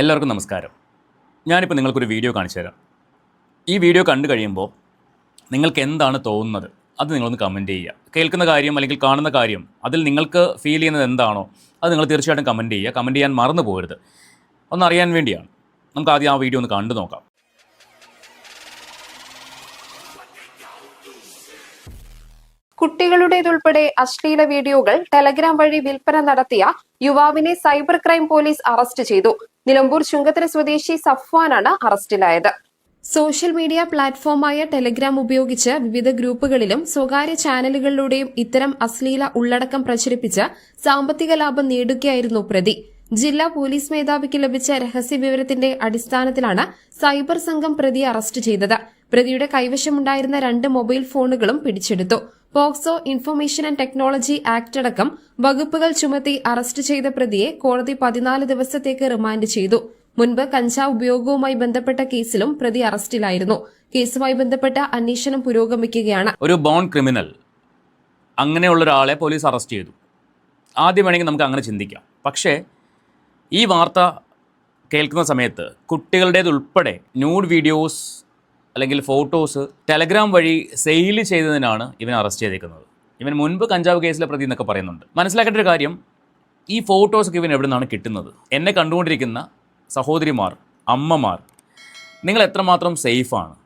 എല്ലാവർക്കും നമസ്കാരം. ഞാനിപ്പോൾ നിങ്ങൾക്കൊരു വീഡിയോ കാണിച്ചു തരാം. ഈ വീഡിയോ കണ്ടു കഴിയുമ്പോൾ നിങ്ങൾക്ക് എന്താണ് തോന്നുന്നത്? അത് നിങ്ങളൊന്ന് കമന്റ് ചെയ്യുക. കേൾക്കുന്ന കാര്യം അല്ലെങ്കിൽ കാണുന്ന കാര്യം അതിൽ നിങ്ങൾക്ക് ഫീൽ ചെയ്യുന്നത് എന്താണോ അത് നിങ്ങൾ തീർച്ചയായിട്ടും കമന്റ് ചെയ്യുക. കമന്റ് ചെയ്യാൻ മറന്നു പോകരുത്. ഒന്നറിയാൻ വേണ്ടിയാണ്. നമുക്ക് ആദ്യം ആ വീഡിയോ ഒന്ന് കണ്ടു നോക്കാം. കുട്ടികളുടേതുൾപ്പെടെ അശ്ലീല വീഡിയോകൾ ടെലഗ്രാം വഴി വിൽപ്പന നടത്തിയ യുവാവിനെ സൈബർ ക്രൈം പോലീസ് അറസ്റ്റ് ചെയ്തു. നിലമ്പൂർ ചുങ്കത്തര സ്വദേശി സഫ്വാനാണ് അറസ്റ്റിലായത്. സോഷ്യൽ മീഡിയ പ്ലാറ്റ്ഫോമായ ടെലിഗ്രാം ഉപയോഗിച്ച് വിവിധ ഗ്രൂപ്പുകളിലും സ്വകാര്യ ചാനലുകളിലൂടെയും ഇത്തരം അശ്ലീല ഉള്ളടക്കം പ്രചരിപ്പിച്ച് സാമ്പത്തിക ലാഭം നേടുകയായിരുന്നു പ്രതി. ജില്ലാ പോലീസ് മേധാവിക്ക് ലഭിച്ച രഹസ്യവിവരത്തിന്റെ അടിസ്ഥാനത്തിലാണ് സൈബർ സംഘം പ്രതിയെ അറസ്റ്റ് ചെയ്തത്. പ്രതിയുടെ കൈവശമുണ്ടായിരുന്ന രണ്ട് മൊബൈൽ ഫോണുകളും പിടിച്ചെടുത്തു. POCSO information and technology act അടക്കം വകുപ്പുകൾ ചുമത്തി അറസ്റ്റ് ചെയ്ത പ്രതിയെ കോടതി പതിനാല് ദിവസത്തേക്ക് റിമാൻഡ് ചെയ്തു. മുൻപ് കഞ്ചാവ് ഉപയോഗവുമായി ബന്ധപ്പെട്ട കേസിലും പ്രതി അറസ്റ്റിലായിരുന്നു. കേസുമായി ബന്ധപ്പെട്ട അന്വേഷണം പുരോഗമിക്കുകയാണ്. ഒരു ബോൺ ക്രിമിനൽ അങ്ങനെയുള്ള ഒരാളെ പോലീസ് അറസ്റ്റ് ചെയ്തു. ആദ്യം വേണമെങ്കിൽ നമുക്ക് അങ്ങനെ ചിന്തിക്കാം. പക്ഷേ ഈ വാർത്ത കേൾക്കുന്ന സമയത്ത് കുട്ടികളുടേതുൾപ്പെടെ ന്യൂഡ് വീഡിയോസ് അല്ലെങ്കിൽ ഫോട്ടോസ് ടെലഗ്രാം വഴി സെയിൽ ചെയ്തതിനാണ് ഇവൻ അറസ്റ്റ് ചെയ്തേക്കുന്നത്. ഇവൻ മുൻപ് കഞ്ചാവ് കേസിലെ പ്രതി എന്നൊക്കെ പറയുന്നുണ്ട്. മനസ്സിലാക്കേണ്ട ഒരു കാര്യം ഈ ഫോട്ടോസൊക്കെ ഇവൻ എവിടെ നിന്നാണ് കിട്ടുന്നത്? എന്നെ കണ്ടുകൊണ്ടിരിക്കുന്ന സഹോദരിമാർ അമ്മമാർ നിങ്ങൾ എത്രമാത്രം സേഫാണ്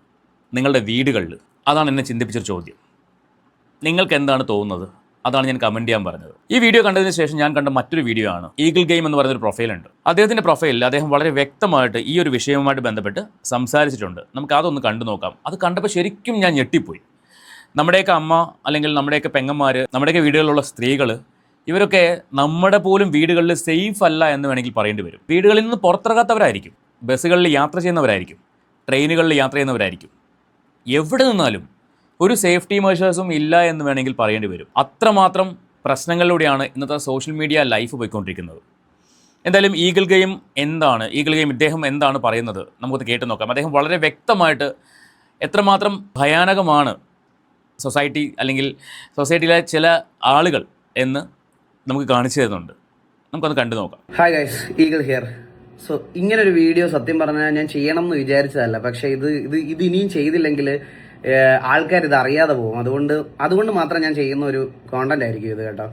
നിങ്ങളുടെ വീടുകളിൽ അതാണ് എന്നെ ചിന്തിപ്പിച്ചൊരു ചോദ്യം. നിങ്ങൾക്ക് എന്താണ് തോന്നുന്നത്? അതാണ് ഞാൻ കമന്റ് ചെയ്യാൻ പറഞ്ഞത്. ഈ വീഡിയോ കണ്ടതിന് ശേഷം ഞാൻ കണ്ട മറ്റൊരു വീഡിയോ ആണ്. ഈഗിൾ ഗെയിം എന്ന് പറയുന്ന ഒരു പ്രൊഫൈലുണ്ട് അദ്ദേഹത്തിന്റെ പ്രൊഫൈലിൽ അദ്ദേഹം വളരെ വ്യക്തമായിട്ട് ഈ ഒരു വിഷയവുമായിട്ട് ബന്ധപ്പെട്ട് സംസാരിച്ചിട്ടുണ്ട്. നമുക്ക് അതൊന്ന് കണ്ടു നോക്കാം. അത് കണ്ടപ്പോൾ ശരിക്കും ഞാൻ ഞെട്ടിപ്പോയി. നമ്മുടെയൊക്കെ അമ്മ അല്ലെങ്കിൽ നമ്മുടെയൊക്കെ പെങ്ങന്മാർ നമ്മുടെയൊക്കെ വീടുകളിലുള്ള സ്ത്രീകൾ ഇവരൊക്കെ നമ്മുടെ പോലും വീടുകളിൽ സേഫ് അല്ല എന്ന് വേണമെങ്കിൽ പറയേണ്ടി വരും. വീടുകളിൽ നിന്ന് പുറത്തിറങ്ങാത്തവരായിരിക്കും. ബസ്സുകളിൽ യാത്ര ചെയ്യുന്നവരായിരിക്കും. ട്രെയിനുകളിൽ യാത്ര ചെയ്യുന്നവരായിരിക്കും. എവിടെ നിന്നാലും ഒരു സേഫ്റ്റി മെഷേഴ്സും ഇല്ല എന്ന് വേണമെങ്കിൽ പറയേണ്ടി വരും. അത്രമാത്രം പ്രശ്നങ്ങളിലൂടെയാണ് ഇന്നത്തെ സോഷ്യൽ മീഡിയ ലൈഫ് പോയിക്കൊണ്ടിരിക്കുന്നത്. എന്തായാലും ഈഗിൾ ഗെയിം എന്താണ്? ഈഗിൾ ഗെയിം ഇദ്ദേഹം എന്താണ് പറയുന്നത്? നമുക്കൊന്ന് കേട്ട് നോക്കാം. അദ്ദേഹം വളരെ വ്യക്തമായിട്ട് എത്രമാത്രം ഭയാനകമാണ് സൊസൈറ്റി അല്ലെങ്കിൽ സൊസൈറ്റിയിലെ ചില ആളുകൾ എന്ന് നമുക്ക് കാണിച്ചു തരുന്നുണ്ട്. നമുക്കൊന്ന് കണ്ടു നോക്കാം. Hi guys eagle here so ഇങ്ങനൊരു വീഡിയോ സത്യം പറഞ്ഞാൽ ഞാൻ ചെയ്യണം എന്ന് വിചാരിച്ചതല്ല. പക്ഷേ ഇത് ഇത് ഇത് ഇനിയും ചെയ്തില്ലെങ്കിൽ ആൾക്കാർ ഇത് അറിയാതെ പോകും. അതുകൊണ്ട് അതുകൊണ്ട് മാത്രം ഞാൻ ചെയ്യുന്ന ഒരു കോണ്ടന്റ് ആയിരിക്കും ഇത് കേട്ടോ.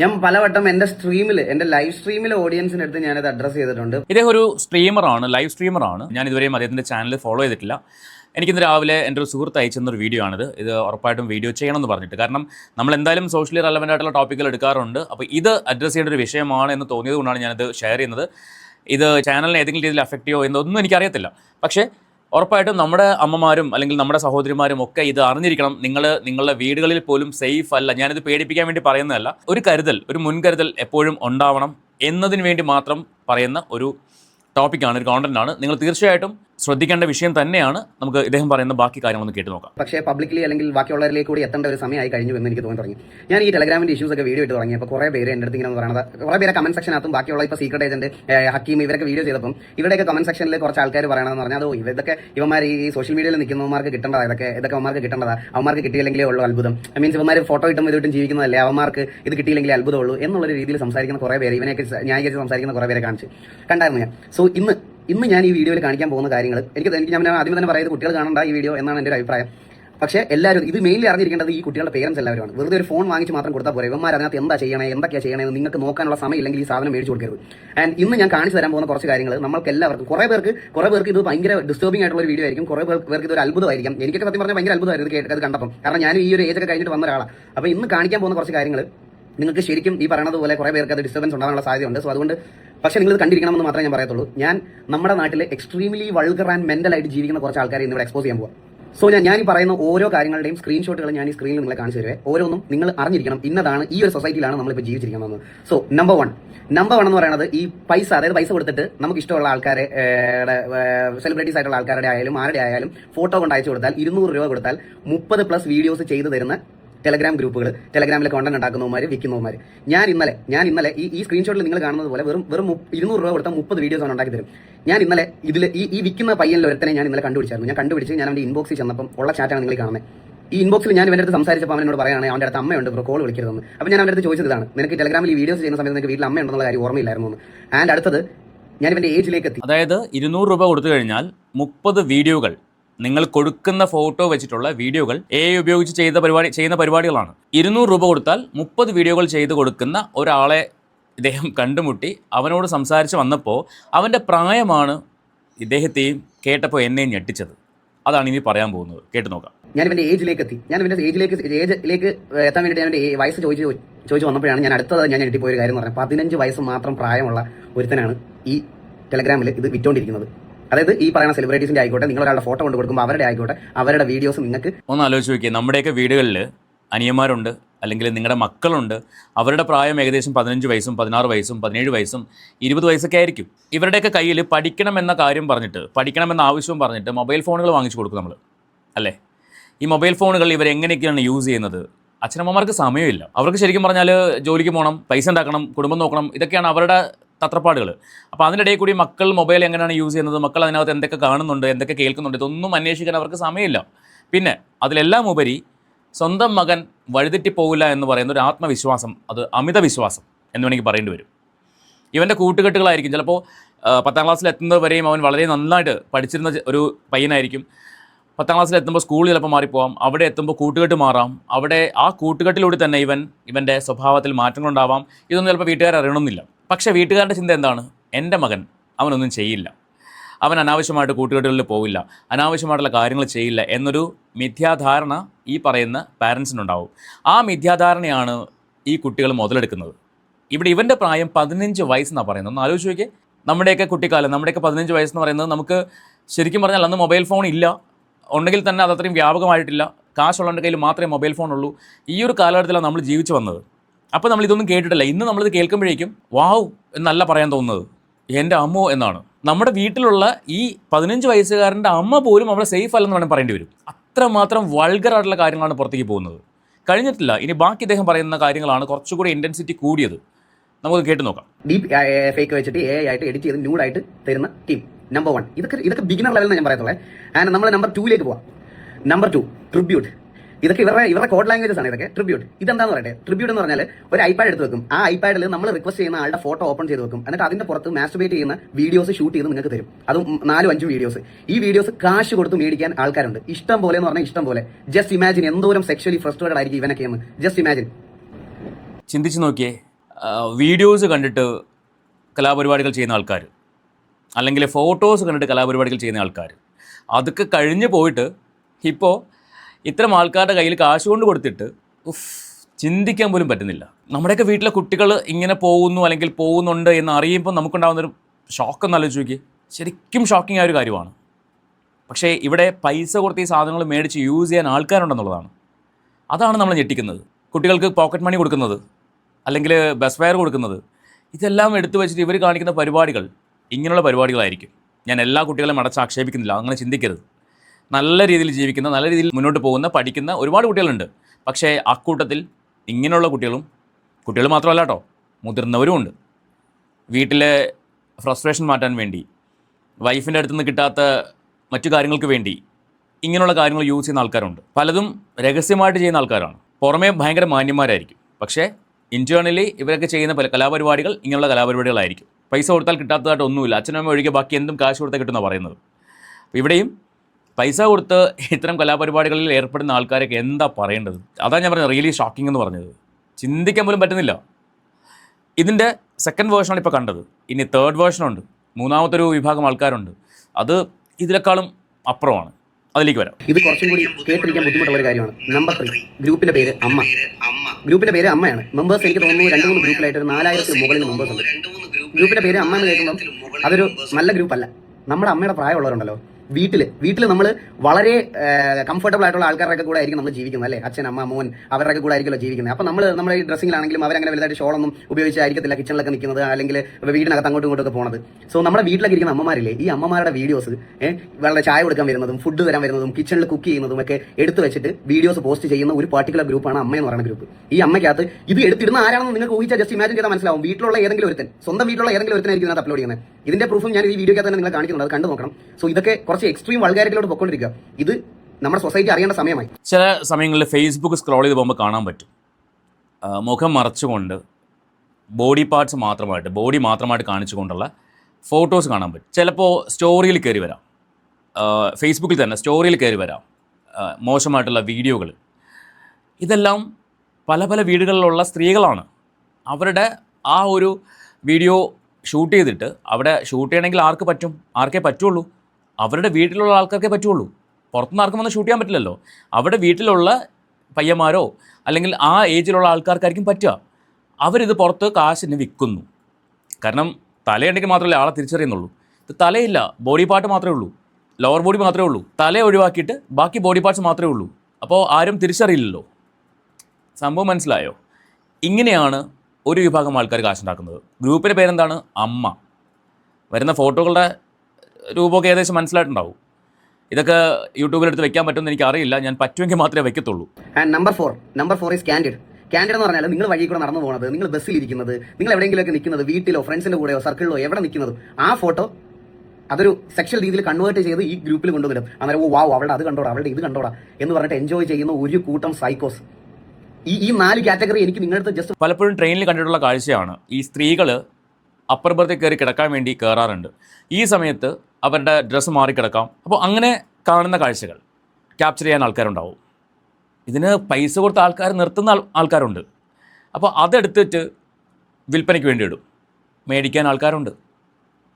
ഞാൻ പലവട്ടം എന്റെ സ്ട്രീമിൽ എന്റെ ലൈവ് സ്ട്രീമിൽ ഓഡിയൻസിന് അടുത്ത് ഞാനത് അഡ്രസ് ചെയ്തിട്ടുണ്ട്. ഇദ്ദേഹം ഒരു സ്ട്രീമറാണ് ലൈവ് സ്ട്രീമറാണ് ഞാൻ ഇതുവരെയും അദ്ദേഹത്തിന്റെ ചാനൽ ഫോളോ ചെയ്തിട്ടില്ല. എനിക്കിന്ന് രാവിലെ എന്റെ ഒരു സുഹൃത്ത് അയച്ചെന്നൊരു വീഡിയോ ആണിത് ഇത് ഉറപ്പായിട്ടും വീഡിയോ ചെയ്യണം എന്ന് പറഞ്ഞിട്ട്. കാരണം നമ്മൾ എന്തായാലും സോഷ്യലി റെലവന്റ് ആയിട്ടുള്ള ടോപ്പിക്കുകൾ എടുക്കാറുണ്ട്. അപ്പോൾ ഇത് അഡ്രസ്സ് ചെയ്യേണ്ട ഒരു വിഷയമാണ് എന്ന് തോന്നിയത് കൊണ്ടാണ് ഞാനിത് ഷെയർ ചെയ്യുന്നത്. ഇത് ചാനലിനെ ഏതെങ്കിലും രീതിയിൽ അഫക്റ്റ് ചെയ്യോ എന്നൊന്നും എനിക്കറിയത്തില്ല. പക്ഷേ ഉറപ്പായിട്ടും നമ്മുടെ അമ്മമാരും അല്ലെങ്കിൽ നമ്മുടെ സഹോദരിമാരും ഒക്കെ ഇത് അറിഞ്ഞിരിക്കണം. നിങ്ങൾ നിങ്ങളുടെ വീടുകളിൽ പോലും സേഫ് അല്ല. ഞാനിത് പേടിപ്പിക്കാൻ വേണ്ടി പറയുന്നതല്ല. ഒരു കരുതൽ ഒരു മുൻകരുതൽ എപ്പോഴും ഉണ്ടാവണം എന്നതിന് വേണ്ടി മാത്രം പറയുന്ന ഒരു ടോപ്പിക്കാണ് ഒരു കോണ്ടന്റ് ആണ്. നിങ്ങൾ തീർച്ചയായിട്ടും ശ്രദ്ധിക്കേണ്ട വിഷയം തന്നെയാണ് നമുക്ക് ഇദ്ദേഹം പറയുന്ന ബാക്കി കാര്യങ്ങളൊന്ന് കേട്ട് നോക്കാം. പക്ഷേ പബ്ലിക്കലി അല്ലെങ്കിൽ ബാക്കിയുള്ളവരിലേക്ക് കൂടി എത്തേണ്ട ഒരു സമയമായി കഴിഞ്ഞു എന്ന് എനിക്ക് തോന്നി തുടങ്ങി. ഞാൻ ഈ ടെലഗ്രാമിന്റെ ഇഷ്യൂസ് ഒക്കെ വീഡിയോ ഇട്ട് തുടങ്ങി അപ്പോൾ കുറേ പേര് എന്റെ അടുത്ത് ഇങ്ങനെ പറയുന്നത് കുറേ പേരെ കമന്റ് സെക്ഷനകത്തും ബാക്കിയുള്ള ഇപ്പോൾ സീക്രട്ട് ഏജന്റ് ഹക്കീം ഇവരൊക്കെ വീഡിയോ ചെയ്തപ്പം ഇവരുടെയൊക്കെ കമന്റ് സെക്ഷനിൽ കുറച്ച് ആൾക്കാർ പറയണമെന്ന് പറഞ്ഞാൽ അതോ ഇതൊക്കെ ഇവന്മാർ ഈ സോഷ്യൽ മീഡിയയിൽ നിൽക്കുന്നവന്മാർക്ക് കിട്ടേണ്ടതാ? ഇതൊക്കെ ഇതൊക്കെ അവന്മാർക്ക് കിട്ടേണ്ടതാ? അവന്മാർക്ക് കിട്ടിയില്ലെങ്കിലേ ഉള്ളൂ അത്ഭുതം. ഐ മീൻസ് ഇവന്മാർ ഫോട്ടോ ഇട്ടും ഇതിട്ടും ജീവിക്കുന്നതല്ലേ? അവന്മാർക്ക് ഇത് കിട്ടിയില്ലെങ്കിൽ അത്ഭുതമുള്ളൂ എന്നുള്ള രീതിയിൽ സംസാരിക്കുന്ന കുറേ പേര് ഇവനെയൊക്കെ ന്യായീകരിച്ച് സംസാരിക്കുന്ന കുറേ പേരെ കാണിച്ച്. കണ്ടായിരുന്നു ഞാൻ. സോ ഇന്ന് ഇന്ന് ഞാൻ ഈ വീഡിയോയിൽ കാണിക്കാൻ പോകുന്ന കാര്യങ്ങൾ എനിക്ക് എനിക്ക് ഞാൻ ആദ്യം തന്നെ പറയുന്നത് കുട്ടികൾ കാണണ്ട ഈ വീഡിയോ എന്നാണ് എന്റെ ഒരു അഭിപ്രായം. പക്ഷേ എല്ലാവരും ഇത് മെയിൻലി അറിഞ്ഞിരിക്കേണ്ടത് ഈ കുട്ടികളുടെ പേരൻസ് എല്ലാവരുമാണ്. വെറുതെ ഒരു ഫോൺ വാങ്ങിച്ച് മാത്രം കൊടുത്താൽ പോരെ. ഇവന്മാർ അതിനകത്ത് എന്താ ചെയ്യണേ എന്തൊക്കെയാണ് ചെയ്യണേ നിങ്ങൾക്ക് നോക്കാനുള്ള സമയം ഇല്ലെങ്കിൽ ഈ സാധനം മേടിച്ച് കൊടുക്കരുത്. ആൻഡ് ഇന്ന് ഞാൻ കാണിച്ചു തരാൻ പോകുന്ന കുറച്ച് കാര്യങ്ങൾ നമ്മൾക്ക് എല്ലാവർക്കും കുറേ പേർക്ക് കുറേ പേർക്ക് ഇത് ഭയങ്കര ഡിസ്റ്റർബിംഗ് ആയിട്ടുള്ള ഒരു വീഡിയോ ആയിരിക്കും. കുറേ പേർക്ക് ഇത് ഒരു അത്ഭുതമായിരിക്കും. എനിക്കൊക്കെ സത്യം പറഞ്ഞാൽ ഭയങ്കര അത്ഭുതമായിരുന്നു കേട്ടത് കണ്ടപ്പം. കാരണം ഞാൻ ഈ ഒരു ഏജ് ഒക്കെ കഴിഞ്ഞിട്ട് വന്ന ഒരാളാണ് അപ്പോൾ ഇന്ന് കാണിക്കാൻ പോകുന്ന കുറച്ച് കാര്യങ്ങൾ നിങ്ങൾക്ക് ശരിക്കും ഈ പറയുന്നത് പോലെ കുറേ പേർക്ക് അത് ഡിസ്റ്റർബൻസ് ഉണ്ടാകാനുള്ള സാധ്യതയുണ്ട്. സോ അതുകൊണ്ട് പക്ഷേ നിങ്ങൾ കണ്ടിരിക്കണമെന്ന് മാത്രമേ ഞാൻ പറയത്തുള്ളൂ. ഞാൻ നമ്മുടെ നാട്ടിലെ എക്സ്ട്രീംലി വൾഗർ ആൻഡ് മെന്റൽ ആയിട്ട് ജീവിക്കുന്ന കുറച്ച് ആൾക്കാരെ ഇന്ന് ഇവിടെ എക്സ്പോസ് ചെയ്യാൻ പോകാം സോ ഞാൻ ഞാൻ ഈ പറയുന്ന ഓരോ കാര്യങ്ങളുടെയും സ്ക്രീൻഷോട്ടുകൾ ഞാൻ ഈ സ്ക്രീനിൽ നിങ്ങളെ കാണിച്ചു തരുവേ. ഓരോന്നും നിങ്ങൾ അറിഞ്ഞിരിക്കണം. ഇന്നതാണ് ഈ ഒരു സൊസൈറ്റിയിലാണ് നമ്മളിപ്പോൾ ജീവിച്ചിരിക്കുന്നത് so number one number one എന്ന് പറയുന്നത് ഈ പൈസ അതായത് പൈസ കൊടുത്തിട്ട് നമുക്ക് ഇഷ്ടമുള്ള ആൾക്കാരെ സെലിബ്രിറ്റീസ് ആയിട്ടുള്ള ആൾക്കാരുടെ ആയാലും ആരുടെ ആയാലും ഫോട്ടോ കൊണ്ട് അയച്ചു കൊടുത്താൽ ഇരുന്നൂറ് രൂപ കൊടുത്താൽ മുപ്പത് പ്ലസ് വീഡിയോസ് ചെയ്തു തരുന്ന ടെലഗ്രാം ഗ്രൂപ്പുകൾ ടെലഗ്രാമിൽ കോണ്ടന്റ് ഉണ്ടാക്കുന്നവന്മാർ വിൽക്കുന്നവന്മാർ ഞാൻ ഇന്നലെ ഞാൻ ഇന്നലെ ഈ ഈ സ്ക്രീൻഷോട്ടിൽ നിങ്ങൾ കാണുന്നത് പോലെ വെറും വെറും ഇരുന്നൂറ് രൂപ കൊടുത്താൽ മുപ്പത് വീഡിയോസ് ആണ് ഉണ്ടാക്കി തരും ഞാൻ ഇന്നലെ ഇതിൽ ഈ ഈ വിൽക്കുന്ന പയ്യനിൽ ഒരുത്തനെ ഞാൻ ഇന്നലെ കണ്ടുപിടിച്ചായിരുന്നു. ഞാൻ കണ്ടുപിടിച്ച് ഞാൻ അവന്റെ ഇൻബോക്സിൽ ചെന്നപ്പം ഉള്ള ചാറ്റാണ് നിങ്ങൾ കാണുന്നത് ഈ ഇൻബോക്സിൽ ഞാൻ ഇവന്റെ അടുത്ത് സംസാരിച്ചപ്പോൾ അവനോട് പറയുകയാണ് അവന്റെ അടുത്ത് അമ്മയുണ്ട് ബ്രോ കോൾ വിളിക്കരുതെന്ന്. അപ്പോൾ ഞാൻ അവന്റെ അടുത്ത് ചോദിച്ചത് ഇതാണ് നിനക്ക് ടെലഗ്രാമിൽ ഈ വീഡിയോസ് ചെയ്യുന്ന സമയത്ത് നിനക്ക് വീട്ടിൽ അമ്മയുണ്ടെന്നുള്ള കാര്യം ഓർമ്മയില്ലായിരുന്നു ആൻഡ് അടുത്തത് ഞാൻ ഇവന്റെ ഏജിലേക്ക് എത്തി. അതായത് ഇരുന്നൂറ് രൂപ കൊടുത്തു കഴിഞ്ഞാൽ മുപ്പത് വീഡിയോകൾ നിങ്ങൾ കൊടുക്കുന്ന ഫോട്ടോ വെച്ചിട്ടുള്ള വീഡിയോകൾ എ ഉപയോഗിച്ച് ചെയ്ത പരിപാടി ചെയ്യുന്ന പരിപാടികളാണ്. ഇരുന്നൂറ് രൂപ കൊടുത്താൽ മുപ്പത് വീഡിയോകൾ ചെയ്ത് കൊടുക്കുന്ന ഒരാളെ ഇദ്ദേഹം കണ്ടുമുട്ടി അവനോട് സംസാരിച്ച് വന്നപ്പോൾ അവന്റെ പ്രായമാണ് ഇദ്ദേഹത്തെയും കേട്ടപ്പോൾ എന്നെയും ഞെട്ടിച്ചത്. അതാണ് ഇനി പറയാൻ പോകുന്നത്. കേട്ടു നോക്കാം. ഞാൻ ഇവന്റെ ഏജിലേക്ക് എത്തി. ഞാൻ ഇവന്റെ ഏജിലേക്ക് ഏജിലേക്ക് എത്താൻ വേണ്ടി ഞാൻ വയസ്സ് ചോദിച്ച് ചോദിച്ചു വന്നപ്പോഴാണ് ഞാൻ അടുത്തത് ഞാൻ ഞെട്ടിപ്പോയ കാര്യം എന്ന് പറഞ്ഞാൽ പതിനഞ്ച് വയസ്സ് മാത്രം പ്രായമുള്ള ഒരുത്തനാണ് ഈ ടെലഗ്രാമിൽ ഇത് വിറ്റോണ്ടിരിക്കുന്നത്. അതായത് ഈ പറയുന്ന സെലിബ്രിറ്റീസിന്റെ ആയിക്കോട്ടെ നിങ്ങൾ ഒരാളുടെ ഫോട്ടോ കൊണ്ട് കൊടുക്കുമ്പോൾ അവരുടെ ആയിക്കോട്ടെ അവരുടെ വീഡിയോസ് നിങ്ങൾക്ക് ഒന്ന് ആലോചിച്ച് നോക്കിയേ നമ്മുടെയൊക്കെ വീടുകളിൽ അനിയന്മാരുണ്ട് അല്ലെങ്കിൽ നിങ്ങളുടെ മക്കളുണ്ട് അവരുടെ പ്രായം ഏകദേശം പതിനഞ്ച് വയസ്സും പതിനാറ് വയസ്സും പതിനേഴ് വയസ്സും ഇരുപത് വയസ്സൊക്കെ ആയിരിക്കും. ഇവരുടെയൊക്കെ കയ്യിൽ പഠിക്കണമെന്ന കാര്യം പറഞ്ഞിട്ട് പഠിക്കണമെന്ന ആവശ്യവും പറഞ്ഞിട്ട് മൊബൈൽ ഫോണുകൾ വാങ്ങിച്ചു കൊടുക്കും നമ്മൾ അല്ലേ? ഈ മൊബൈൽ ഫോണുകൾ ഇവരെങ്ങനെയൊക്കെയാണ് യൂസ് ചെയ്യുന്നത്? അച്ഛനമ്മമാർക്ക് സമയമില്ല. അവർക്ക് ശരിക്കും പറഞ്ഞാൽ ജോലിക്ക് പോകണം പൈസ ഉണ്ടാക്കണം കുടുംബം നോക്കണം ഇതൊക്കെയാണ് അവരുടെ തത്രപ്പാടുകൾ അപ്പോൾ അതിനിടയിൽ കൂടി മക്കൾ മൊബൈൽ എങ്ങനെയാണ് യൂസ് ചെയ്യുന്നത്? മക്കൾ അതിനകത്ത് എന്തൊക്കെ കാണുന്നുണ്ട്? എന്തൊക്കെ കേൾക്കുന്നുണ്ട്? ഇതൊന്നും അന്വേഷിക്കാൻ അവർക്ക് സമയമില്ല. പിന്നെ അതിലെല്ലാം ഉപരി സ്വന്തം മകൻ വഴിതെറ്റി പോകില്ല എന്ന് പറയുന്ന ഒരു ആത്മവിശ്വാസം അത് അമിത വിശ്വാസം എന്ന് വേണമെങ്കിൽ പറയേണ്ടി വരും. ഇവന്റെ കൂട്ടുകെട്ടുകളായിരിക്കും. ചിലപ്പോൾ പത്താം ക്ലാസ്സിൽ എത്തുന്നത് വരെയും അവൻ വളരെ നന്നായിട്ട് പഠിച്ചിരുന്ന ഒരു പയ്യനായിരിക്കും. പത്താം ക്ലാസ്സിൽ എത്തുമ്പോൾ സ്കൂൾ ചിലപ്പോൾ മാറിപ്പോവാം. അവിടെ എത്തുമ്പോൾ കൂട്ടുകെട്ട് മാറാം. അവിടെ ആ കൂട്ടുകെട്ടിലൂടെ തന്നെ ഇവൻ ഇവന്റെ സ്വഭാവത്തിൽ മാറ്റങ്ങളുണ്ടാവാം. ഇതൊന്നും ചിലപ്പോൾ വീട്ടുകാർ അറിയണമെന്നില്ല. പക്ഷേ വീട്ടുകാരുടെ ചിന്ത എന്താണ്? എന്റെ മകൻ അവനൊന്നും ചെയ്യില്ല. അവൻ അനാവശ്യമായിട്ട് കൂട്ടുകെട്ടുകളിൽ പോവില്ല. അനാവശ്യമായിട്ടുള്ള കാര്യങ്ങൾ ചെയ്യില്ല എന്നൊരു മിഥ്യാധാരണ ഈ പറയുന്ന പാരൻസിനുണ്ടാവും. ആ മിഥ്യാധാരണയാണ് ഈ കുട്ടികൾ മുതലെടുക്കുന്നത്. ഇവിടെ ഇവന്റെ പ്രായം പതിനഞ്ച് വയസ്സെന്നാണ് പറയുന്നത്. ഒന്ന് ആലോചിച്ച് നോക്കിയേ. നമ്മുടെയൊക്കെ കുട്ടിക്കാലം നമ്മുടെയൊക്കെ പതിനഞ്ച് വയസ്സെന്ന് പറയുന്നത് നമുക്ക് ശരിക്കും പറഞ്ഞാൽ അന്ന് മൊബൈൽ ഫോൺ ഇല്ല. ഉണ്ടെങ്കിൽ തന്നെ അത് അത്രയും വ്യാപകമായിട്ടില്ല. കാശുള്ളവന്റെ കയ്യിൽ മാത്രമേ മൊബൈൽ ഫോൺ ഉള്ളൂ. ഈ ഒരു കാലഘട്ടത്തിലാണ് നമ്മൾ ജീവിച്ചു വന്നത്. അപ്പോൾ നമ്മൾ ഇതൊന്നും കേട്ടിട്ടില്ല. ഇന്ന് നമ്മളിത് കേൾക്കുമ്പോഴേക്കും വാവ് എന്നല്ല പറയാൻ തോന്നുന്നത് എന്റെ അമ്മോ എന്നാണ്. നമ്മുടെ വീട്ടിലുള്ള ഈ പതിനഞ്ച് വയസ്സുകാരന്റെ അമ്മ പോലും അവിടെ സേഫ് അല്ലെന്ന് വേണം പറയേണ്ടി വരും. അത്രമാത്രം വൾഗറായിട്ടുള്ള കാര്യങ്ങളാണ് പുറത്തേക്ക് പോകുന്നത്. കഴിഞ്ഞിട്ടില്ല. ഇനി ബാക്കി ഇദ്ദേഹം പറയുന്ന കാര്യങ്ങളാണ് കുറച്ചുകൂടി ഇന്റൻസിറ്റി കൂടിയത്. നമുക്ക് കേട്ട് നോക്കാം. ഡീപ് ഫേക്ക് വെച്ചിട്ട് എ ആയിട്ട് എഡിറ്റ് ചെയ്ത് ന്യൂഡായിട്ട് തരുന്ന ടീം നമ്പർ വൺ ഇതൊക്കെ ഇതൊക്കെ ബിഗിനർ ലെവലിൽ ഞാൻ പറയത്തുള്ളേ. ആൻഡ് നമ്മൾ നമ്പർ ടൂയിലേക്ക് പോവാം. നമ്പർ ടു ട്രിബ്യൂട്ട് ഇതൊക്കെ ഇവരുടെ ഇവരുടെ കോഡ് ലാംഗ്വേജസ് ആണ് ഇതൊക്കെ. ട്രിബ്യൂട്ട് ഇതെന്താന്ന് പറയട്ടെ? ട്രിബ്യൂട്ട് എന്ന് പറഞ്ഞാൽ ഒരു ഐപാഡ് എടുത്ത് വെക്കും. ആ ഐപാഡിൽ നമ്മൾ റിക്വസ്റ്റ് ചെയ്യുന്ന ആളുടെ ഫോട്ടോ ഓപ്പൺ ചെയ്ത് വെക്കും. എന്നിട്ട് അതിന്റെ പുറത്ത് മാസ്റ്റുബേറ്റ് ചെയ്യുന്ന വീഡിയോസ് ഷൂട്ട് ചെയ്ത് നിങ്ങൾക്ക് തരും. അതും നാലും അഞ്ചും വീഡിയോസ് ഈ വീഡിയോസ് കാശ് കൊടുത്ത് മേടിക്കാൻ ആൾക്കാരുണ്ട്. ഇഷ്ടം പോലെ എന്ന് പറഞ്ഞാൽ ഇഷ്ടം പോലെ. ജസ്റ്റ് ഇമാജിൻ എന്തോരം സെക്ഷലി ഫ്രസ്ട്രേറ്റഡ് ആയിരിക്കും ഇവനൊക്കെ എന്ന്. ജസ്റ്റ് ഇമാജിൻ ചിന്തിച്ചു നോക്കിയേ. വീഡിയോസ് കണ്ടിട്ട് കലാപരിപാടികൾ ചെയ്യുന്ന ആൾക്കാർ അല്ലെങ്കിൽ ഫോട്ടോസ് കണ്ടിട്ട് കലാപരിപാടികൾ ചെയ്യുന്ന ആൾക്കാർ അതൊക്കെ കഴിഞ്ഞ് പോയിട്ട് ഇപ്പോൾ ഇത്തരം ആൾക്കാരുടെ കയ്യിൽ കാശ് കൊണ്ട് കൊടുത്തിട്ട് ഉഫ് ചിന്തിക്കാൻ പോലും പറ്റുന്നില്ല. നമ്മുടെയൊക്കെ വീട്ടിലെ കുട്ടികൾ ഇങ്ങനെ പോകുന്നു അല്ലെങ്കിൽ പോകുന്നുണ്ട് എന്ന് അറിയുമ്പോൾ നമുക്കുണ്ടാകുന്നൊരു ഷോക്ക് എന്ന് ആലോചിച്ച് നോക്കി ശരിക്കും ഷോക്കിംഗ് ആയ ഒരു കാര്യമാണ്. പക്ഷേ ഇവിടെ പൈസ കൊടുത്ത് ഈ സാധനങ്ങൾ മേടിച്ച് യൂസ് ചെയ്യാൻ ആൾക്കാരുണ്ടെന്നുള്ളതാണ്. അതാണ് നമ്മൾ ഞെട്ടിക്കുന്നത്. കുട്ടികൾക്ക് പോക്കറ്റ് മണി കൊടുക്കുന്നത് അല്ലെങ്കിൽ ബസ് ഫയർ കൊടുക്കുന്നത് ഇതെല്ലാം എടുത്തു വെച്ചിട്ട് ഇവർ കാണിക്കുന്ന പരിപാടികൾ ഇങ്ങനെയുള്ള പരിപാടികളായിരിക്കും. ഞാൻ എല്ലാ കുട്ടികളെയും അടച്ചാക്ഷേപിക്കുന്നില്ല അങ്ങനെ ചിന്തിക്കരുത്. നല്ല രീതിയിൽ ജീവിക്കുന്ന നല്ല രീതിയിൽ മുന്നോട്ട് പോകുന്ന പഠിക്കുന്ന ഒരുപാട് കുട്ടികളുണ്ട്. പക്ഷേ അക്കൂട്ടത്തിൽ ഇങ്ങനെയുള്ള കുട്ടികളും കുട്ടികൾ മാത്രമല്ല കേട്ടോ മുതിർന്നവരും ഉണ്ട്. വീട്ടിലെ ഫ്രസ്ട്രേഷൻ മാറ്റാൻ വേണ്ടി വൈഫിന്റെ അടുത്ത് നിന്ന് കിട്ടാത്ത മറ്റു കാര്യങ്ങൾക്ക് വേണ്ടി ഇങ്ങനെയുള്ള കാര്യങ്ങൾ യൂസ് ചെയ്യുന്ന ആൾക്കാരുണ്ട്. പലതും രഹസ്യമായിട്ട് ചെയ്യുന്ന ആൾക്കാരാണ്. പുറമേ ഭയങ്കര മാന്യന്മാരായിരിക്കും. പക്ഷേ ഇന്റേർണലി ഇവരൊക്കെ ചെയ്യുന്ന പല കലാപരിപാടികൾ ഇങ്ങനെയുള്ള കലാപരിപാടികളായിരിക്കും. പൈസ കൊടുത്താൽ കിട്ടാത്തതായിട്ട് ഒന്നുമില്ല. അച്ഛനമ്മ ഒഴികെ ബാക്കി എന്തും കാശ് കൊടുത്താൽ കിട്ടുന്ന പറയുന്നത്. ഇവിടെയും പൈസ കൊടുത്ത് ഇത്തരം കലാപരിപാടികളിൽ ഏർപ്പെടുന്ന ആൾക്കാരൊക്കെ എന്താ പറയേണ്ടത്? അതാണ് ഞാൻ പറഞ്ഞത് റിയലി ഷോക്കിംഗ് എന്ന് പറഞ്ഞത്. ചിന്തിക്കാൻ പോലും പറ്റുന്നില്ല. ഇതിന്റെ സെക്കൻഡ് വേർഷനാണ് ഇപ്പോൾ കണ്ടത്. ഇനി തേർഡ് വേർഷനുണ്ട് മൂന്നാമത്തൊരു വിഭാഗം ആൾക്കാരുണ്ട്. അത് ഇതിനേക്കാളും അപ്പുറമാണ്. അതിലേക്ക് വരാം. ഇത് കുറച്ചും കൂടി കേട്ടിരിക്കാൻ ബുദ്ധിമുട്ടുള്ള ഒരു കാര്യമാണ്. നമ്പർ ത്രീ ഗ്രൂപ്പിന്റെ പേര് അമ്മ. ഗ്രൂപ്പിന്റെ പേര് അമ്മയാണ്. മെമ്പേഴ്സ് എനിക്ക് തോന്നുന്നു രണ്ട് മൂന്ന് ഗ്രൂപ്പിലായിട്ട് ഒരു നാലായിരത്തിന് മുകളിൽ മെമ്പേഴ്സ് ഉണ്ട്. ഗ്രൂപ്പിന്റെ പേര് അമ്മ എന്ന് കേൾക്കുമ്പോൾ അതൊരു നല്ല ഗ്രൂപ്പ് അല്ല നമ്മുടെ അമ്മയുടെ പ്രായമുള്ളവരുണ്ടല്ലോ. വീട്ടിൽ. വീട്ടിൽ നമ്മൾ വളരെ കംഫർട്ടബിൾ ആയിട്ടുള്ള ആൾക്കാരൊക്കെ കൂടെ ആയിരിക്കും നമ്മൾ ജീവിക്കുന്നത് അല്ലേ? അച്ഛൻ അമ്മ മോൻ അവരുടെ കൂടെ ആയിരിക്കുമല്ലോ ജീവിക്കുന്നത്. അപ്പോൾ നമ്മൾ നമ്മുടെ ഈ ഡ്രസ്സിങ്ങിലാണെങ്കിലും അവരങ്ങനെ വലുതായിട്ട് ഷോളൊന്നും ഉപയോഗിച്ചായിരിക്കത്തില്ല കിച്ചണിലൊക്കെ നിൽക്കുന്നത് അല്ലെങ്കിൽ വീടിനകത്ത് അങ്ങോട്ടും ഇങ്ങോട്ടും ഒക്കെ പോണത്. സോ നമ്മുടെ വീട്ടിലൊക്കെ ഇരിക്കുന്ന അമ്മമാരില്ലേ ഈ അമ്മമാരുടെ വീഡിയോസ് വളരെ ചായ കൊടുക്കാൻ വരുന്നതും ഫുഡ് തരാൻ വരുന്നതും കിച്ചണിൽ കുക്ക് ചെയ്യുന്നതും ഒക്കെ എടുത്തു വെച്ചിട്ട് വീഡിയോസ് പോസ്റ്റ് ചെയ്യുന്ന ഒരു പർട്ടിക്കുലർ ഗ്രൂപ്പാണ് അമ്മ എന്ന് പറയുന്ന ഗ്രൂപ്പ് ഈ അമ്മയ്ക്കകത്ത് ഇത് എടുത്തിടുന്ന ആരാണെന്ന് നിങ്ങൾക്ക് ഊഹിച്ചാൽ ജസ്റ്റ് ഇമാജിൻ ചെയ്താൽ മനസ്സിലാവും. വീട്ടിലുള്ള ഏതെങ്കിലും ഒരുത്തൻ സ്വന്തം വീട്ടിലുള്ള ഏതെങ്കിലും ഒരുത്തനായിരിക്കും ഇതിനകത്ത് അപ്ലോഡ് ചെയ്യുന്നത്. ഇതിന്റെ പ്രൂഫും ഞാൻ ഈ വീഡിയോക്കകത്ത് തന്നെ നിങ്ങൾ കാണിക്കുന്നുണ്ട്. അത് കണ്ടു നോക്കണം സോ ഇതൊക്കെ കുറച്ച് എക്സ്ട്രീം വൾഗാരിറ്റിയിലോട്ട് പൊക്കൊണ്ടിരിക്കുക ഇത് നമ്മുടെ സൊസൈറ്റി അറിയേണ്ട സമയമായി. ചില സമയങ്ങളിൽ ഫേസ്ബുക്ക് സ്ക്രോൾ ചെയ്ത് പോകുമ്പോൾ കാണാൻ പറ്റും. മുഖം മറച്ചുകൊണ്ട് ബോഡി പാർട്സ് മാത്രമായിട്ട് ബോഡി മാത്രമായിട്ട് കാണിച്ചുകൊണ്ടുള്ള ഫോട്ടോസ് കാണാൻ പറ്റും. ചിലപ്പോൾ സ്റ്റോറിയിൽ കയറി വരാം. ഫേസ്ബുക്കിൽ തന്നെ സ്റ്റോറിയിൽ കയറി വരാം. മോശമായിട്ടുള്ള വീഡിയോകൾ. ഇതെല്ലാം പല പല വീടുകളിലുള്ള സ്ത്രീകളാണ്. അവരുടെ ആ ഒരു വീഡിയോ ഷൂട്ട് ചെയ്തിട്ട് അവിടെ ഷൂട്ട് ചെയ്യണമെങ്കിൽ ആർക്ക് പറ്റും? ആർക്കേ പറ്റുള്ളൂ. അവരുടെ വീട്ടിലുള്ള ആൾക്കാർക്കേ പറ്റുള്ളൂ. പുറത്തുനിന്ന് ആർക്കും വന്ന് ഷൂട്ട് ചെയ്യാൻ പറ്റില്ലല്ലോ. അവിടെ വീട്ടിലുള്ള പയ്യന്മാരോ അല്ലെങ്കിൽ ആ ഏജിലുള്ള ആൾക്കാർക്കായിരിക്കും പറ്റുക. അവരിത് പുറത്ത് കാശിന് വിൽക്കുന്നു. കാരണം തലയുണ്ടെങ്കിൽ മാത്രമല്ല ആളെ തിരിച്ചറിയുന്നുള്ളൂ. ഇത് തലയില്ല ബോഡി പാർട്ട് മാത്രമേ ഉള്ളൂ. ലോവർ ബോഡി മാത്രമേ ഉള്ളൂ. തല ഒഴിവാക്കിയിട്ട് ബാക്കി ബോഡി പാർട്സ് മാത്രമേ ഉള്ളൂ. അപ്പോൾ ആരും തിരിച്ചറിയില്ലല്ലോ. സംഭവം മനസ്സിലായോ? ഇങ്ങനെയാണ് ഒരു വിഭാഗം ആൾക്കാർ കാശുണ്ടാക്കുന്നത്. ഗ്രൂപ്പിന്റെ പേരെന്താണ്? അമ്മ. വരുന്ന ഫോട്ടോകളുടെ രൂപമൊക്കെ ഏകദേശം മനസ്സിലായിട്ടുണ്ടാവും. ഇതൊക്കെ യൂട്യൂബിലെടുത്ത് വെക്കാൻ പറ്റുമെന്ന് എനിക്ക് അറിയില്ല ഞാൻ പറ്റുമെങ്കിൽ മാത്രമേ വെക്കത്തുള്ളൂ. And number four number four is candid candid എന്ന് പറഞ്ഞാൽ നിങ്ങൾ വഴി കൂടെ നടന്നു പോകുന്നത് നിങ്ങൾ ബസ്സിൽ ഇരിക്കുന്നത് നിങ്ങൾ എവിടെയെങ്കിലുമൊക്കെ നിൽക്കുന്നത് വീട്ടിലോ ഫ്രണ്ട്സിന്റെ കൂടെയോ സർക്കിളിലോ എവിടെ നിൽക്കുന്നതും ആ ഫോട്ടോ അതൊരു സെക്ഷൽ രീതിയിൽ കൺവേർട്ട് ചെയ്ത് ഈ ഗ്രൂപ്പിൽ കൊണ്ടുവരും അന്നേരം ഓ വാവ് അവളുടെ അത് കണ്ടോടാ അവളുടെ ഇത് കണ്ടോടാ എന്ന് പറഞ്ഞിട്ട് എൻജോയ് ചെയ്യുന്ന ഒരു കൂട്ടം സൈക്കോസ് ഈ ഈ നാല് കാറ്റഗറി എനിക്ക് നിങ്ങളുടെ ജസ്റ്റ് പലപ്പോഴും ട്രെയിനിൽ കണ്ടിട്ടുള്ള കാഴ്ചയാണ്. ഈ സ്ത്രീകൾ അപ്പർ ബർത്തിൽ കയറി കിടക്കാൻ വേണ്ടി കയറാറുണ്ട്. ഈ സമയത്ത് അവരുടെ ഡ്രസ്സ് മാറിക്കിടക്കാം അപ്പോൾ അങ്ങനെ കാണുന്ന കാഴ്ചകൾ ക്യാപ്ചർ ചെയ്യാൻ ആൾക്കാരുണ്ടാവും. ഇതിന് പൈസ കൊടുത്ത ആൾക്കാർ നിർത്തുന്ന ആൾക്കാരുണ്ട്. അപ്പോൾ അതെടുത്തിട്ട് വിൽപ്പനയ്ക്ക് വേണ്ടി ഇടും. മേടിക്കാൻ ആൾക്കാരുണ്ട്.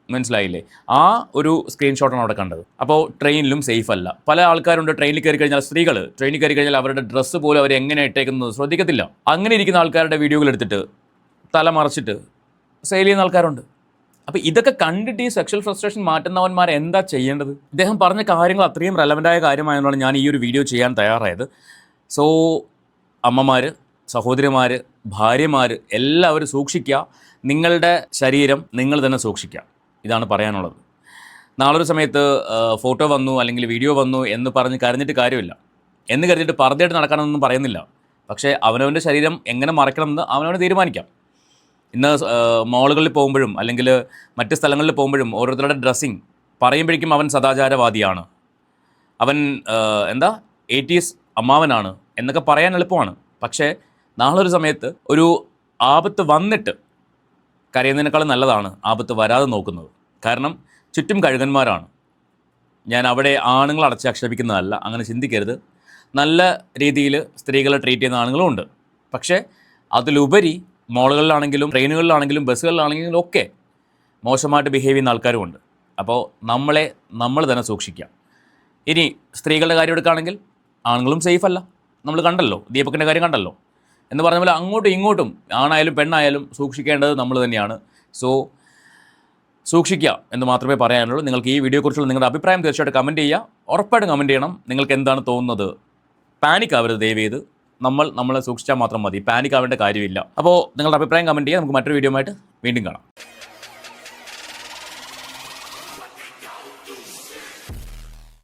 മനസ്സിലായില്ലേ? ആ ഒരു സ്ക്രീൻഷോട്ടാണ് അവിടെ കണ്ടത്. അപ്പോൾ ട്രെയിനിലും സേഫ് അല്ല. പല ആൾക്കാരുണ്ട് ട്രെയിനിൽ കയറി കഴിഞ്ഞാൽ സ്ത്രീകൾ ട്രെയിനിൽ കയറി കഴിഞ്ഞാൽ അവരുടെ ഡ്രസ്സ് പോലും അവർ എങ്ങനെ ഇട്ടേക്കുന്നത് ശ്രദ്ധിക്കത്തില്ല. അങ്ങനെ ഇരിക്കുന്ന ആൾക്കാരുടെ വീഡിയോകൾ എടുത്തിട്ട് തല മറച്ചിട്ട് സെയിൽ ചെയ്യുന്ന ആൾക്കാരുണ്ട്. അപ്പോൾ ഇതൊക്കെ കണ്ടിട്ട് ഈ സെക്ഷൽ ഫ്രസ്ട്രേഷൻ മാറ്റുന്നവന്മാർ എന്താ ചെയ്യേണ്ടത്? ഇദ്ദേഹം പറഞ്ഞ കാര്യങ്ങൾ അത്രയും റെലവന്റായ കാര്യമായതുകൊണ്ടാണ് ഞാൻ ഈ ഒരു വീഡിയോ ചെയ്യാൻ തയ്യാറായത്. സോ അമ്മമാർ സഹോദരിമാർ ഭാര്യമാർ എല്ലാവരും സൂക്ഷിക്കുക. നിങ്ങളുടെ ശരീരം നിങ്ങൾ തന്നെ സൂക്ഷിക്കുക. ഇതാണ് പറയാനുള്ളത്. നാളൊരു സമയത്ത് ഫോട്ടോ വന്നു അല്ലെങ്കിൽ വീഡിയോ വന്നു എന്ന് പറഞ്ഞ് കരഞ്ഞിട്ട് കാര്യമില്ല. എന്ന് കരുതിയിട്ട് പറഞ്ഞിട്ട് നടക്കണമെന്നൊന്നും പറയുന്നില്ല. പക്ഷേ അവനവന്റെ ശരീരം എങ്ങനെ മറയ്ക്കണമെന്ന് അവനവന് തീരുമാനിക്കാം. ഇന്ന് മോളുകളിൽ പോകുമ്പോഴും അല്ലെങ്കിൽ മറ്റ് സ്ഥലങ്ങളിൽ പോകുമ്പോഴും ഓരോരുത്തരുടെ ഡ്രസ്സിങ് പറയുമ്പോഴേക്കും അവൻ സദാചാരവാദിയാണ്. അവൻ എന്താ? എയ്റ്റീസ് അമ്മാവനാണ് എന്നൊക്കെ പറയാൻ എളുപ്പമാണ്. പക്ഷേ നാളൊരു സമയത്ത് ഒരു ആപത്ത് വന്നിട്ട് കരയുന്നതിനേക്കാളും നല്ലതാണ് ആപത്ത് വരാതെ നോക്കുന്നത്. കാരണം ചുറ്റും കഴുകന്മാരാണ്. ഞാൻ അവിടെ ആണുങ്ങൾ അടച്ച് ആക്ഷേപിക്കുന്നതല്ല അങ്ങനെ ചിന്തിക്കരുത്. നല്ല രീതിയിൽ സ്ത്രീകളെ ട്രീറ്റ് ചെയ്യുന്ന ആണുങ്ങളും ഉണ്ട്. പക്ഷേ അതിലുപരി മോളുകളിലാണെങ്കിലും ട്രെയിനുകളിലാണെങ്കിലും ബസ്സുകളിലാണെങ്കിലും ഒക്കെ മോശമായിട്ട് ബിഹേവ് ചെയ്യുന്ന ആൾക്കാരുമുണ്ട്. അപ്പോൾ നമ്മളെ നമ്മൾ തന്നെ സൂക്ഷിക്കാം. ഇനി സ്ത്രീകളുടെ കാര്യം എടുക്കുകയാണെങ്കിൽ ആണുങ്ങളും സേഫ് അല്ല. നമ്മൾ കണ്ടല്ലോ ദീപകിന്റെ കാര്യം കണ്ടല്ലോ. എന്ന് പറഞ്ഞ പോലെ അങ്ങോട്ടും ഇങ്ങോട്ടും ആണായാലും പെണ്ണായാലും സൂക്ഷിക്കേണ്ടത് നമ്മൾ തന്നെയാണ്. സോ സൂക്ഷിക്കുക എന്ന് മാത്രമേ പറയാനുള്ളൂ. നിങ്ങൾക്ക് ഈ വീഡിയോയെക്കുറിച്ചുള്ള നിങ്ങളുടെ അഭിപ്രായം തീർച്ചയായിട്ടും കമന്റ് ചെയ്യുക. ഉറപ്പായിട്ടും കമന്റ് ചെയ്യണം. നിങ്ങൾക്ക് എന്താണ് തോന്നുന്നത്? പാനിക് ആവരുത് ദയവ് ചെയ്ത്. നമ്മൾ നമ്മളെ സൂക്ഷിച്ചാൽ മാത്രം മതി. പാനിക് ആവേണ്ട കാര്യമില്ല. അപ്പോൾ നിങ്ങളുടെ അഭിപ്രായം കമന്റ് ചെയ്യുക നമുക്ക് മറ്റൊരു വീഡിയോ ആയിട്ട് വീണ്ടും കാണാം.